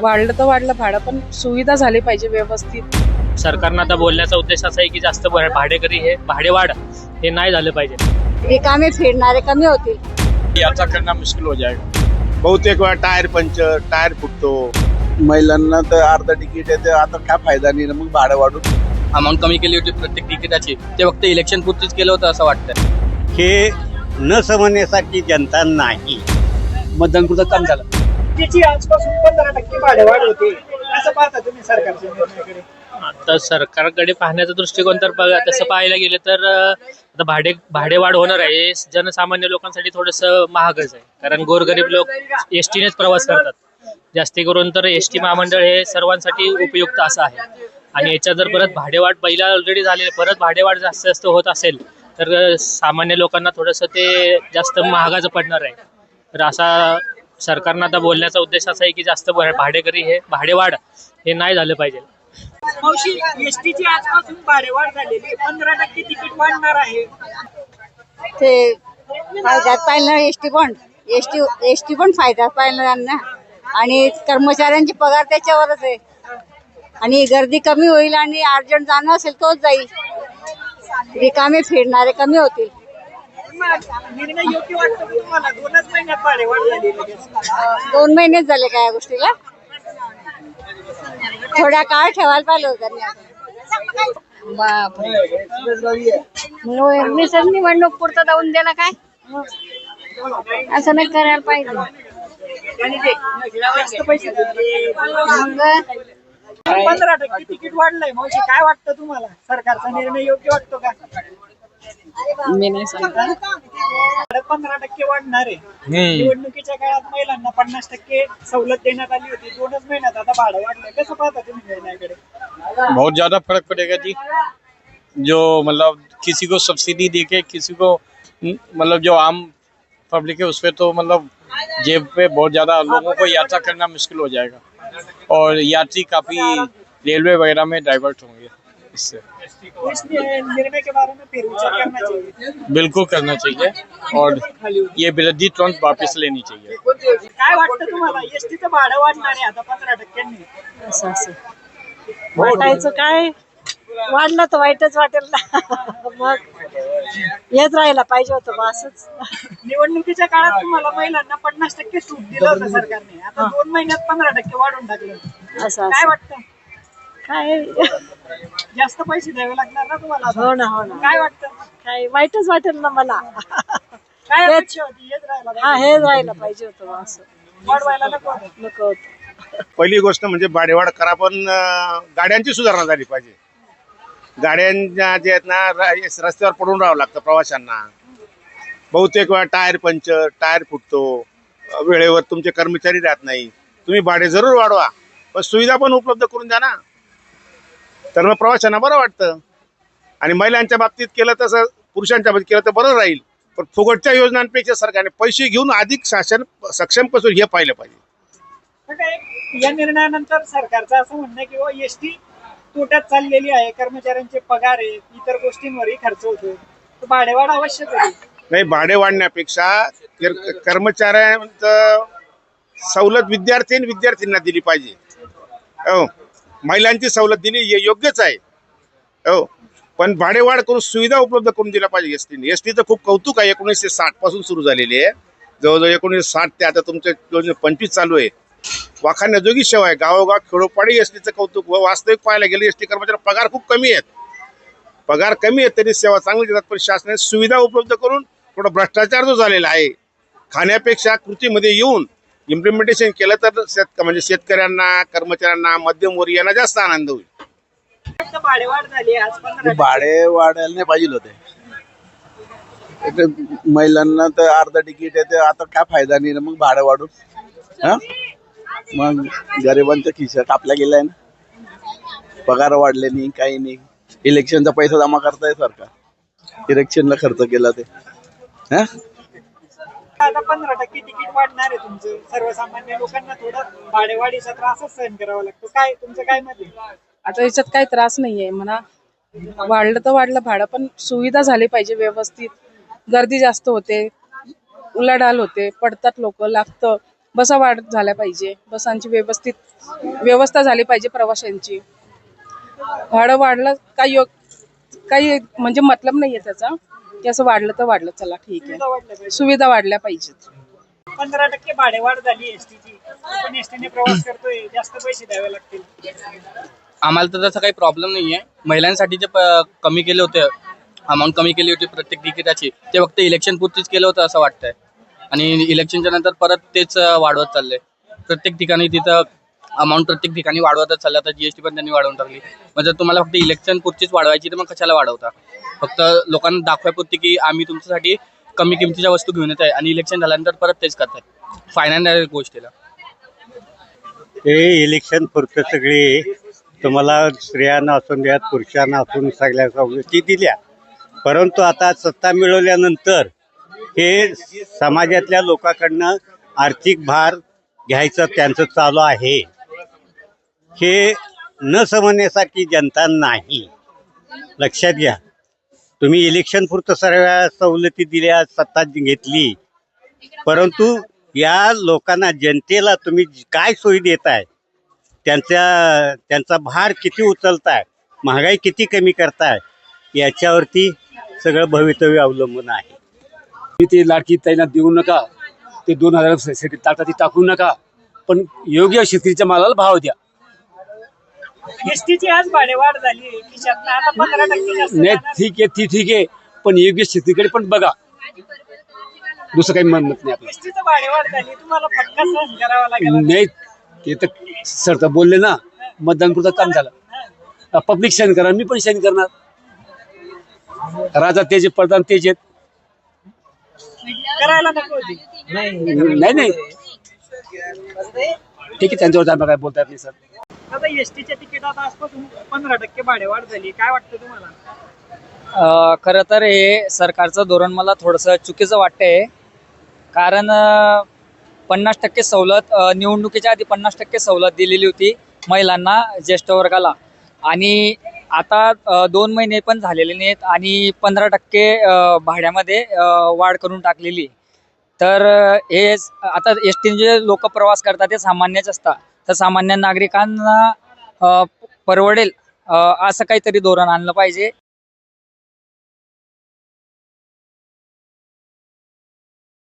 वाढलं तर वाढलं भाडं पण सुविधा झाली पाहिजे व्यवस्थित. सरकारनं आता बोलण्याचा उद्देश असा आहे की जास्त भा- भाडेकरी हे भाडेवाढ हे नाही झालं पाहिजे. रिकामे फिरणारे कमी होतील. याचा करणं मुश्किल हो जाएगा. बहुतेक वेळा टायर पंचर टायर फुटतो. महिलांना तर अर्धा तिकीट आहे तर आता काय फायदा नाही ना मग भाडं वाढून. अमाऊंट कमी केली होती प्रत्येक तिकिटाची. ते फक्त इलेक्शन पुरतीच केलं होतं असं वाटतं हे न समजण्यासाठी जनता नाही. मतदान कुठं कम झालं? तिची आजपासून पंधरा टक्के भाडेवाढ होते. असं पाहता तुम्ही सरकारच्या निर्णयाकडे आता सरकारकडे पाहण्याचा दृष्टिकोन तर बघा तसं पाहायला गेलं तर अं, आता भाडे भाडेवाढ होणार आहे. हे जनसामान्य लोकांसाठी थोडस महागच आहे. कारण गोरगरीब लोक एस टीनेच प्रवास करतात. जास्ती करून तर एस टी महामंडळ हे सर्वांसाठी उपयुक्त असं आहे. आणि याच्यात जर परत भाडेवाढ पहिला ऑलरेडी झालेली परत भाडेवाढ जास्त जास्त होत असेल तर अं, सामान्य लोकांना थोडंसं ते जास्त महागाचं पडणार आहे. तर असा सरकारनं आता बोलण्याचा उद्देश असा आहे की जास्त भाडेकरी हे भाडेवाढ हे नाही झालं पाहिजे. मावशी एसटीची आजपासून भाडेवाढ झालेली पंधरा टक्के तिकीट वाढणार आहे. ते फायद्यात पाहिलं एस टी पण एस टी एस टी पण फायद्यात पाहिलं त्यांना आणि कर्मचाऱ्यांचे पगार त्याच्यावरच आहे. आणि गर्दी कमी होईल आणि अर्जंट जाणं असेल तोच जाईल. रिकामे फिरणारे कमी होतील. निर्णय योग्य वाटतो का तुम्हाला दोनच महिन्यात भाडेवाढ झाली लगेच. दोन महिनेच झाले का या गोष्टीला थोड्या काळ ठेवायला पाहिजे होतं त्यांनी. बापरे निवडणूक पुरतं जाऊन दिलं काय असं नाही करायला पाहिजे जास्त पैसे दिले. मग पंधरा टक्के तिकीट वाढलंय मावशी काय वाटतं तुम्हाला सरकारचा निर्णय योग्य वाटतो का मी नाही सांगत पंधरा टक्के वाढणार आहे. निवडणुकीच्या काळात महिलांना पन्नास टक्के सवलत देण्यात आली होती. दोनच महिन्यात आता भाडं वाढलंय. कसं पाहता तुम्ही निर्णयाकडे बहुत ज़्यादा फ़र्क पड़ेगा जी। जो मतलब किसी को सब्सिडी देके किसी को न- मतलब जो आम पब्लिक है उस पर तो मतलब जेब पे बहुत ज़्यादा लोगों को यात्रा करना मुश्किल हो जाएगा। और यात्री काफ़ी रेलवे वगैरह में डाइवर्ट होंगे इससे। इस निर्णय के बारे में फिर विचार करना चाहिए। बिल्कुल करना चाहिए और ये वृद्धि तुरंत वापस लेनी चाहिए। काय वाटतं तुम्हाला? एसटीचं भाडं वाढणार आहे आता पंधरा टक्क्यांनी. असं असं. वाटायचं काय? वाढलं तर वाईटच वाटेल ना. मग येत राहायला पाहिजे होतं बा असंच. निवडणुकीच्या काळात तुम्हाला महिलांना पन्नास टक्के सूट दिलं होतं सरकारने. आता दोन महिन्यात पंधरा टक्के वाढून टाकलं. असं काय वाटतं? काय? जास्त पैसे द्यावे लागणार ना तुम्हाला आता? हो ना हो ना. काय वाटतं? काय वाईटच वाटेल ना मला. काय तेच. अपेक्षा होती? हेच राहायला हा. हे राहायला पाहिजे होतं बा असं वाढवायला नको होतं. नको होतं. पहिली गोष्ट म्हणजे भाडेवाढ करा पण अं, गाड्यांची सुधारणा झाली पाहिजे. गाड्यांच्या जे आहेत ना र- रस्त्यावर पडून राहावं लागतं प्रवाशांना. बहुतेक वेळा टायर पंचर टायर फुटतो. अं, वेळेवर तुमचे कर्मचारी राहत नाही. तुम्ही भाडे जरूर वाढवा. पण सुविधा पण उपलब्ध करून द्या ना. तर मग प्रवाशांना बरं वाटतं. आणि महिलांच्या बाबतीत केलं तसं पुरुषांच्या बाबतीत केलं तर बरं राहील. पण फुकटच्या योजनांपेक्षा सरकारने पैसे घेऊन अधिक शासन सक्षम कसं हे पाहिलं पाहिजे. या निर्णयानंतर सरकारचं असं म्हणणं आहे की एस टी तोट्यात चाललेली आहे कर्मचाऱ्यांचे पगार आहेत इतर गोष्टींवरही खर्च होतो. तर भाडेवाढ आवश्यक होती नाही भाडे वाढण्यापेक्षा कर- कर्मचाऱ्यांचं सवलत विद्यार्थी आणि विद्यार्थ्यांना दिली पाहिजे. हो. महिलांची सवलत दिली हे योग्यच आहे. हो. पण भाडेवाढ करून सुविधा उपलब्ध करून दिल्या पाहिजे एस टीने एस टीचं खूप कौतुक आहे. एकोणीसशे साठपासून सुरू झालेली आहे. जवळजवळ एकोणीसशे साठ ते आता तुमचे दोन पंचवीस चालू आहे. वाखाण्याजोगी सेवा आहे. गावोगाव खेडोपाडी एस टीचं कौतुक व वास्तविक पाहायला गेले एस टी कर्मचारी पगार खूप कमी आहेत. पगार कमी आहेत तरी सेवा चांगली देतात पण शासनाने सुविधा उपलब्ध करून थोडा भ्रष्टाचार जो झालेला आहे खाण्यापेक्षा कृतीमध्ये येऊन इम्प्लिमेंटेशन केलं तर शेत म्हणजे शेतकऱ्यांना कर्मचाऱ्यांना मध्यमवर्गीयांना जास्त आनंद होईल. फक्त भाडेवाढ झाली आज पंधरा भाडे वाढायला नाही पाहिजे होते. इथे महिलांना तर अर्धा तिकीट आहे तर आता काय फायदा नाही ना मग भाडं वाढून हा? मग गरिबांच्या खिशा कापल्या गेलाय ना. पगार वाढले नाही काही नाही. इलेक्शनचा पैसा जमा करताय सरकार. इलेक्शनला खर्च केला ते. हा? आता पंधरा टक्के तिकीट वाढणार आहे तुमचं. सर्वसामान्य लोकांना थोडं भाडेवाढीचा त्रासच सहन करावा लागतो. काय तुमचं काय मत आहे? आता याच्यात काही त्रास नाहीये. म्हणा वाढलं तर वाढलं भाडं पण सुविधा झाली पाहिजे व्यवस्थित. गर्दी जास्त होते उलाढाल होते पडतात लोक लागतं. बसा वाढ झाल्या पाहिजे. बसांची व्यवस्थित व्यवस्था झाली पाहिजे प्रवाशांची. भाडं वाढलं काही योग काही म्हणजे मतलब नाही आहे त्याचा. की असं वाढलं तर वाढलं चला ठीक सुविधा आहे. सुविधा वाढल्या पाहिजेत. पंधरा टक्के भाडेवाढ झाली एसटीची पण एसटीने प्रवास करतोय जास्त पैसे द्यावे लागतील. आम्हाला तर तसा काही प्रॉब्लेम नाही आहे महिलांसाठी जे कमी केले होते अमाऊंट कमी केली होती प्रत्येक तिकिटाची ते फक्त इलेक्शन पुरतीच केलं होतं असं वाटतंय. आणि इलेक्शनच्या नंतर परत तेच वाढवत चाललंय. प्रत्येक ठिकाणी तिथं अमाऊंट प्रत्येक ठिकाणी वाढवतच चाललं आता जीएसटी पण त्यांनी वाढवून टाकली. जर तुम्हाला फक्त इलेक्शन पुरतीच वाढवायची तर मग कशाला वाढवता? फक्त लोकांना दाखवायपुरती की आम्ही तुमच्यासाठी कमी किमतीच्या वस्तू घेऊन येत आहे आणि इलेक्शन झाल्यानंतर परत तेच करतात फायनान्स गोष्टीला. हे इलेक्शन पुरतं सगळे. तुम्हाला स्त्रियांना असून द्या पुरुषांना असून सगळ्या सवलती दिल्या. परंतु आता सत्ता मिळवल्यानंतर हे समाजातल्या लोकांकडनं आर्थिक भार घ्यायचं त्यांचं चालू आहे. हे न समजण्यासारखी जनता नाही. लक्षात घ्या. तुम्ही इलेक्शन पुरतं सर्व सवलती दिल्या सत्ता घेतली. परंतु या लोकांना जनतेला तुम्ही काय सोयी देताय? त्यांच्या त्यांचा भार किती उचलताय? महागाई किती कमी करताय? याच्यावरती सगळं भवितव्य अवलंबून आहे. तुम्ही ते लाडकी त्यांना देऊ नका. ते दोन हजार ताटाती ती टाकू नका. पण योग्य शेतकरीच्या मालाला भाव द्या. एसटीची आज भाडेवाढ झाली खिशातनं आता पंधरा टक्के जास्त नाही जाणार. ठीक आहे ती ठीक आहे. पण योग्य शेतकरीकडे पण बघा. दुसरं काही म्हणत नाही आपलं. एसटीचं भाडेवाढ झाली तुम्हाला फटका सहन करावा लागेल. नाही ते तर सर तर बोलले ना मतदान पुरतं काम झालं. पब्लिक साईन करा मी पण साईन करणार. राजा तेज प्रधान तेज आहेत. करायला नको होती. नाही नाही. ठीक आहे त्यांच्यावर आम्हाला काय बोलता येत नाही सर. आता एसटीच्या तिकिटात आजपासून पंधरा टक्के भाडेवाढ झाली. काय वाटतं तुम्हाला? अ, खरं तर हे सरकारचं धोरण मला थोडंसं चुकीचं वाटतंय. कारण पन्नास टक्के सवलत अ, निवडणुकीच्या आधी पन्नास टक्के सवलत दिलेली होती महिलांना ज्येष्ठ वर्गाला. आणि आता अ, दोन महिने पण झालेले नाहीत आणि पंधरा टक्के अ, भाड्यामध्ये अ, वाढ करून टाकलेली. आहे तर हे आता एस टीचे जे लोक प्रवास करतात ते सामान्यच असतात. तर सामान्य नागरिकांना परवडेल असं काहीतरी धोरण आणलं पाहिजे.